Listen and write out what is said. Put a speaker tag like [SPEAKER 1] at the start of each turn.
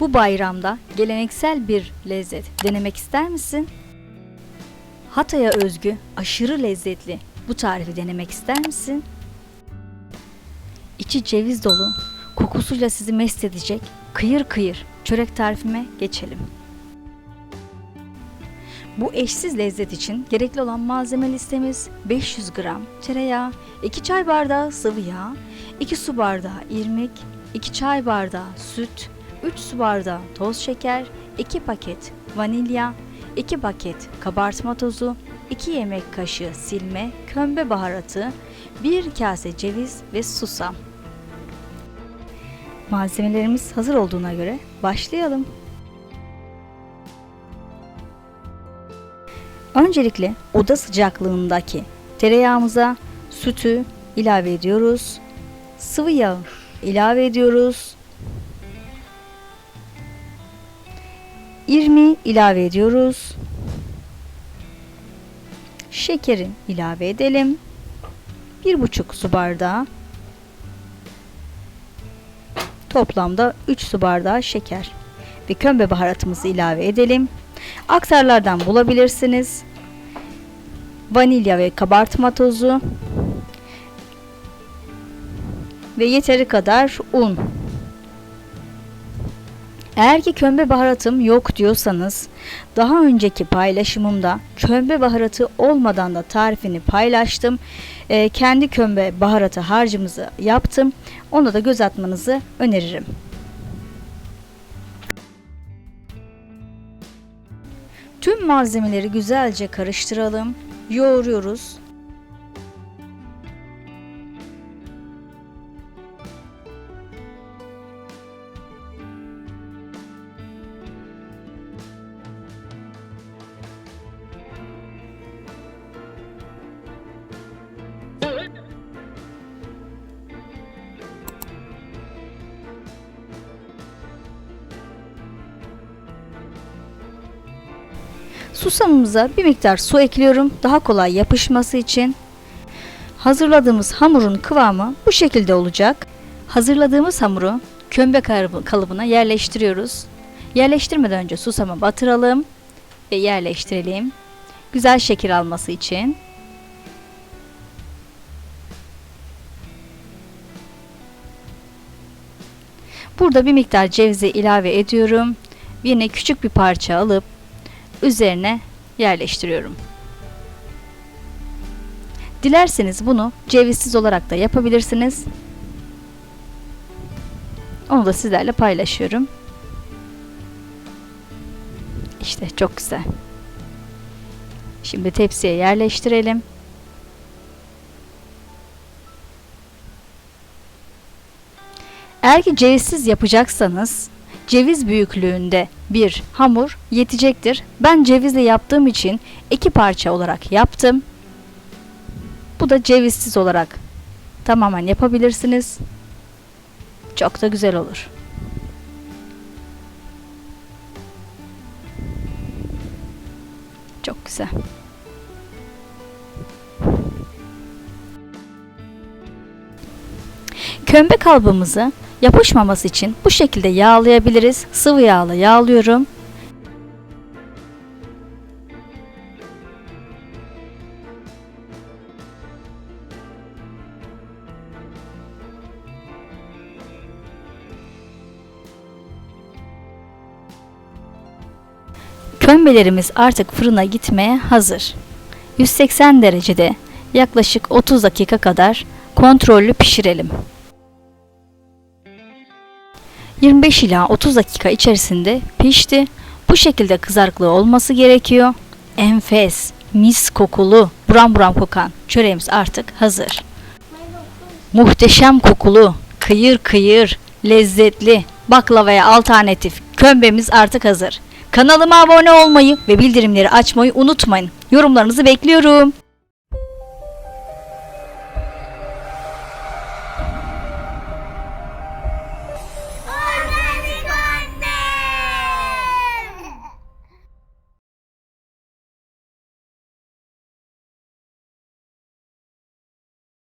[SPEAKER 1] Bu bayramda geleneksel bir lezzet denemek ister misin? Hatay'a özgü aşırı lezzetli bu tarifi denemek ister misin? İçi ceviz dolu, kokusuyla sizi mest edecek kıyır kıyır çörek tarifime geçelim. Bu eşsiz lezzet için gerekli olan malzeme listemiz 500 gram tereyağı, 2 çay bardağı sıvı yağ, 2 su bardağı irmik, 2 çay bardağı süt, 3 su bardağı toz şeker, 2 paket vanilya, 2 paket kabartma tozu, 2 yemek kaşığı silme, kömbe baharatı, 1 kase ceviz ve susam. Malzemelerimiz hazır olduğuna göre başlayalım. Öncelikle oda sıcaklığındaki tereyağımıza sütü ilave ediyoruz. Sıvı yağı ilave ediyoruz. İrmi ilave ediyoruz. Şekeri ilave edelim. Bir buçuk su bardağı. Toplamda 3 su bardağı şeker ve kömbe baharatımızı ilave edelim. Aktarlardan bulabilirsiniz. Vanilya ve kabartma tozu ve yeteri kadar un. Eğer ki kömbe baharatım yok diyorsanız daha önceki paylaşımımda kömbe baharatı olmadan da tarifini paylaştım. Ee, kendi kömbe baharatı harcımızı yaptım. Ona da göz atmanızı öneririm. Tüm malzemeleri güzelce karıştıralım. Yoğuruyoruz. Susamımıza bir miktar su ekliyorum daha kolay yapışması için. Hazırladığımız hamurun kıvamı bu şekilde olacak. Hazırladığımız hamuru kömbe kalıbı- kalıbına yerleştiriyoruz. Yerleştirmeden önce susama batıralım ve yerleştirelim. Güzel şekil alması için. Burada bir miktar cevizi ilave ediyorum. Yine küçük bir parça alıp üzerine yerleştiriyorum. Dilerseniz bunu cevizsiz olarak da yapabilirsiniz. Onu da sizlerle paylaşıyorum. İşte çok güzel. Şimdi tepsiye yerleştirelim. Eğer ki cevizsiz yapacaksanız ceviz büyüklüğünde bir hamur yetecektir. Ben cevizle yaptığım için iki parça olarak yaptım. Bu da cevizsiz olarak tamamen yapabilirsiniz. Çok da güzel olur. Çok güzel. Kömbe kalıbımızı yapışmaması için bu şekilde yağlayabiliriz. Sıvı yağla yağlıyorum. Kömbelerimiz artık fırına gitmeye hazır. 180 derecede yaklaşık 30 dakika kadar kontrollü pişirelim. 25 ila 30 dakika içerisinde pişti. Bu şekilde kızarıklığı olması gerekiyor. Enfes, mis kokulu, buram buram kokan çöreğimiz artık hazır. Muhteşem kokulu, kıyır kıyır, lezzetli, baklavaya alternatif kömbemiz artık hazır. Kanalıma abone olmayı ve bildirimleri açmayı unutmayın. Yorumlarınızı bekliyorum.